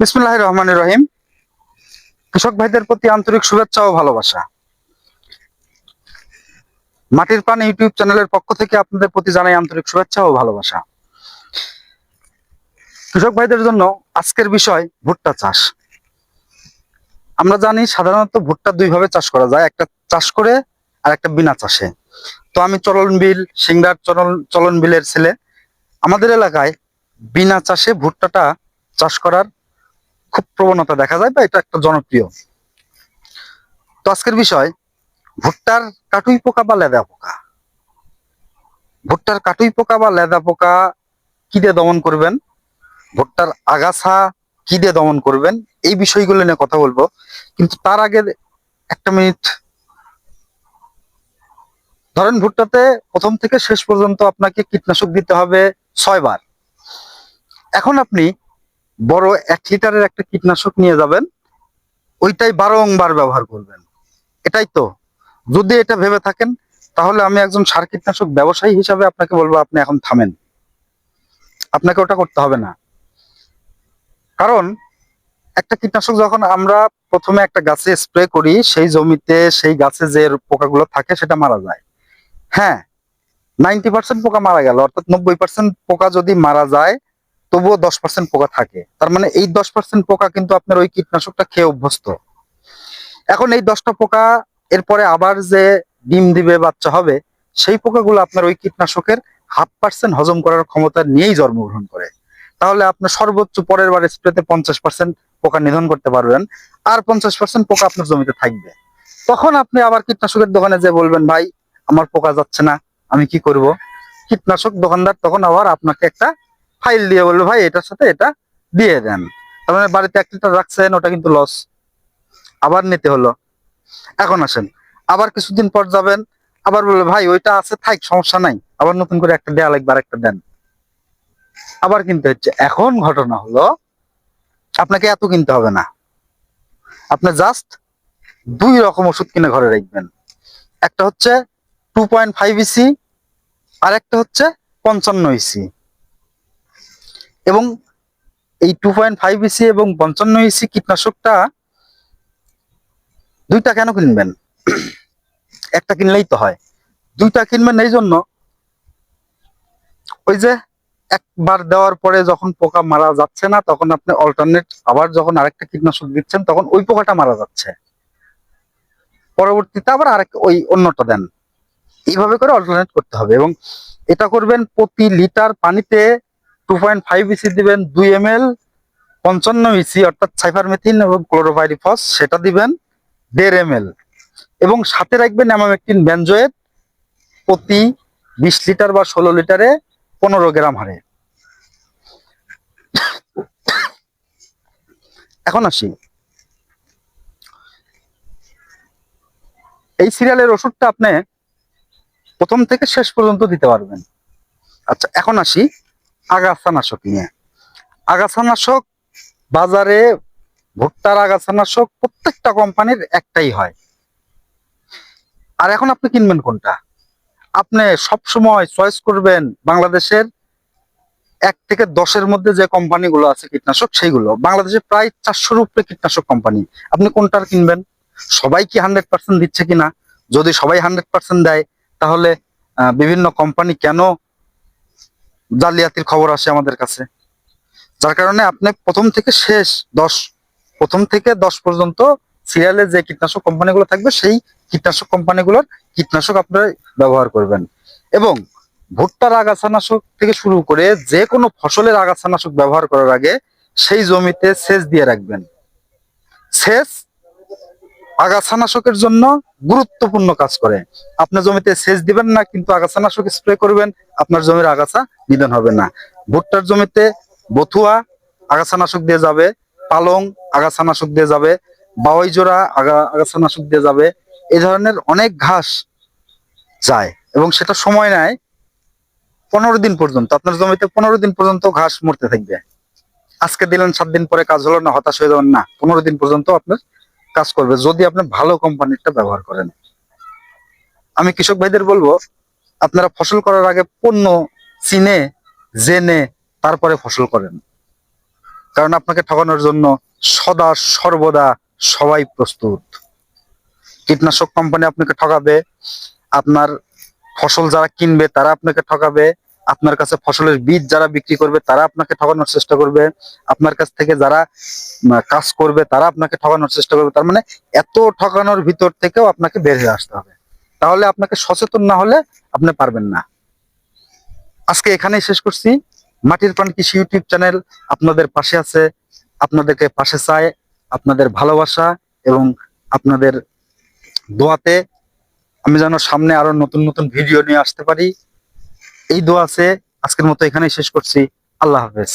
বিসমুল্লাহ রহমান রহিম। কৃষক ভাইদের প্রতি আন্তরিক শুভেচ্ছা ও ভালোবাসা। মাটির পান ইউটিউব চ্যানেলের পক্ষ থেকে আপনাদের প্রতি জানাই আন্তরিক শুভেচ্ছা ও ভালোবাসা। কৃষক ভাইদের জন্য আজকের বিষয় ভুট্টা চাষ। আমরা জানি সাধারণত ভুট্টা দুই ভাবে চাষ করা যায়, একটা চাষ করে আর একটা বিনা চাষে। তো আমি চলন বিল, সিংড়ার চলন চলন বিলের ছেলে। আমাদের এলাকায় বিনা চাষে ভুট্টাটা চাষ করার খুব প্রবণতা দেখা যায় বা এটা একটা জনপ্রিয়। তো আজকের বিষয়, ভুট্টার কাটুই পোকা বা লেদা পোকা? ভুট্টার কাটুই পোকা বা লেদা পোকা কি দিয়ে দমন করবেন? ভুট্টার আগাছা কি দিয়ে দমন করবেন? এই বিষয়গুলো নিয়ে কথা বলব। কিন্তু তার আগে একটা মিনিট। ধরেন ভুট্টাতে প্রথম থেকে শেষ পর্যন্ত আপনাকে কীটনাশক দিতে হবে ছয়বার। এখন আপনি বড় এক লিটারের একটা কীটনাশক নিয়ে যাবেন, ওইটাই বারংবার ব্যবহার করবেন। এটাই তো। যদি এটা ভেবে থাকেন, তাহলে আমি একজন সার কীটনাশক ব্যবসায়ী হিসাবে আপনাকে বলব, আপনি এখন থামেন। আপনাকে ওটা করতে হবে না। কারণ, একটা কীটনাশক যখন আমরা প্রথমে একটা গাছে স্প্রে করি, সেই জমিতে সেই গাছে যে পোকাগুলো থাকে, সেটা মারা যায়। হ্যাঁ নাইনটি পার্সেন্ট পোকা মারা গেল, অর্থাৎ নব্বই পার্সেন্ট পোকা যদি মারা যায় তবুও দশ পার্সেন্ট পোকা থাকে। তার মানে এই দশ পার্সেন্ট পোকা কিন্তু আপনার ওই কীটনাশকটা খেয়ে অভ্যস্ত। এখন এই দশটা পোকা, এরপরে আবার যে ডিম দিবে, বাচ্চা হবে, সেই পোকাগুলো আপনার ওই কীটনাশকের হাফ পার্সেন্ট হজম করার ক্ষমতা নিয়েই জন্মগ্রহণ করে। তাহলে আপনার সর্বোচ্চ পরের বার স্প্রেতে পঞ্চাশ পার্সেন্ট পোকা নিধন করতে পারবেন, আর পঞ্চাশ পার্সেন্ট পোকা আপনার জমিতে থাকবে। তখন আপনি আবার কীটনাশকের দোকানে যে বলবেন, ভাই, আমার পোকা যাচ্ছে না, আমি কি করব? কীটনাশক দোকানদার তখন আবার আপনাকে একটা ফাইল দিয়ে বলল ভাই, এটার সাথে এটা দিয়ে দেন। তার মানে বাড়িতে এক লিটার রাখছেন, ওটা কিন্তু লস আবার নিতে হলো। এখন আসেন, আবার কিছুদিন পর যাবেন, আবার বলল ভাই, ওইটা আছে, থাক, সমস্যা নাই। আবার নতুন করে একটা দেয়া লাগবে আর একটা দেন। আবার কিনতে হচ্ছে। এখন ঘটনা হলো, আপনাকে এত কিনতে হবে না। আপনি জাস্ট দুই রকম ওষুধ কিনে ঘরে রাখবেন। একটা হচ্ছে টু পয়েন্ট ফাইভ ইসি আর একটা হচ্ছে পঞ্চান্ন ইসি এবং এই টু পয়েন্ট ফাইভ ইসি এবং পঞ্চান্ন ইসি কীটনাশকটা দুইটা কেন কিনবেন? একটা কিনলেই তো হয়। দুইটা কিনবেন এই জন্য ওই যে একবার দেওয়ার পরে যখন পোকা মারা যাচ্ছে না, তখন আপনি অল্টারনেট আবার যখন আরেকটা কীটনাশক দিচ্ছেন, তখন ওই পোকাটা মারা যাচ্ছে। পরবর্তীতে আবার আরেক ওই অন্যটা দেন। এইভাবে করে অল্টারনেট করতে হবে এবং এটা করবেন প্রতি লিটার পানিতে টু পয়েন্ট ফাইভ ইসি দিবেন, দুই এম এল পঞ্চান্ন ইসি অর্থাৎ সাইফারমেথিন এবং ক্লোরোভাইরিফস সেটা দিবেন দেড় এম এল এবং সাথে রাখবেন অ্যামামেকটিন ব্যানজয়েট প্রতি বিশ লিটার বা ষোলো লিটারে পনেরো গ্রাম হারে। এখন আসি। এই সিরিয়ালের ওষুধটা আপনি প্রথম থেকে শেষ পর্যন্ত দিতে পারবেন। আচ্ছা এখন আসি। আগাছানাশক নিয়ে। আগাছানাশক বাজারে ভুট্টার আগাছানাশক প্রত্যেকটা কোম্পানির একটাই হয়। আর এখন আপনি কিনবেন কোনটা? আপনি সব সময় চয়েস করবেন বাংলাদেশের এক থেকে দশের মধ্যে যে কোম্পানিগুলো আছে কীটনাশক, সেইগুলো। বাংলাদেশে প্রায় চারশোর উপরে কীটনাশক কোম্পানি। আপনি কোনটার কিনবেন? সবাই কি হান্ড্রেড পার্সেন্ট দিচ্ছে কিনা? যদি সবাই হান্ড্রেড পার্সেন্ট দেয়, তাহলে বিভিন্ন কোম্পানি কেন জালিয়াতির খবর আসে আমাদের কাছে। যার কারণে আপনি প্রথম থেকে শেষ দশ, প্রথম থেকে দশ পর্যন্ত সিরিয়ালে যে কীটনাশক কোম্পানিগুলো থাকবে, সেই কীটনাশক কোম্পানিগুলোর কীটনাশক আপনারা ব্যবহার করবেন। এবং ভুট্টার আগাছানাশক থেকে শুরু করে যে কোনো ফসলের আগাছানাশক ব্যবহার করার আগে সেই জমিতে সেচ দিয়ে রাখবেন। সেচ আগাছানাশকের জন্য গুরুত্বপূর্ণ কাজ করে। আপনার জমিতে সেচ দিবেন না, কিন্তু আগাছানাশক স্প্রে করবেন, আপনার জমির আগাছা নিধন হবে না। ভুট্টার জমিতে বথুয়া আগাছানাশক দিয়ে যাবে, পালং আগাছানাশক দিয়ে যাবে বাওয়াই জোড়া আগা আগাছানাশক দিয়ে যাবে এই ধরনের অনেক ঘাস যায় এবং সেটা সময় নেয় পনেরো দিন পর্যন্ত। আপনার জমিতে পনেরো দিন পর্যন্ত ঘাস মরতে থাকবে। আজকে দিলেন, সাত দিন পরে কাজ হলো না, হতাশ হয়ে যাবেন না। পনেরো দিন পর্যন্ত আপনার কাজ করবে যদি আপনি ভালো কোম্পানিরটা ব্যবহার করেন। আমি কৃষক ভাইদের বলব, আপনারা ফসল করার আগে পণ্য চিনে, জেনে, তারপরে ফসল করেন। কারণ আপনাকে ঠকানোর জন্য সদা, সর্বদা সবাই প্রস্তুত। কীটনাশক কোম্পানি আপনাকে ঠকাবে, আপনার ফসল যারা কিনবে তারা আপনাকে ঠকাবে আপনার কাছে ফসলের বীজ যারা বিক্রি করবে, তারা আপনাকে ঠকানোর চেষ্টা করবে। আপনার কাছ থেকে যারা কাজ করবে, তারা আপনাকে ঠকানোর চেষ্টা করবে। তার মানে এত ঠকানোর ভিতর থেকেও আপনাকে বের হয়ে আসতে হবে। তাহলে আপনাকে সচেতন না হলে আপনি পারবেন না। আজকে এখানেই শেষ করছি। মাটির প্রাণ কৃষি ইউটিউব চ্যানেল আপনাদের পাশে আছে। আপনাদেরকে পাশে চায় আপনাদের ভালোবাসা এবং আপনাদের দোয়াতে আমি যেন সামনে আরও নতুন নতুন ভিডিও নিয়ে আসতে পারি। এই দোয়া আছে। আজকের মতো এখানেই শেষ করছি। আল্লাহ হাফেজ।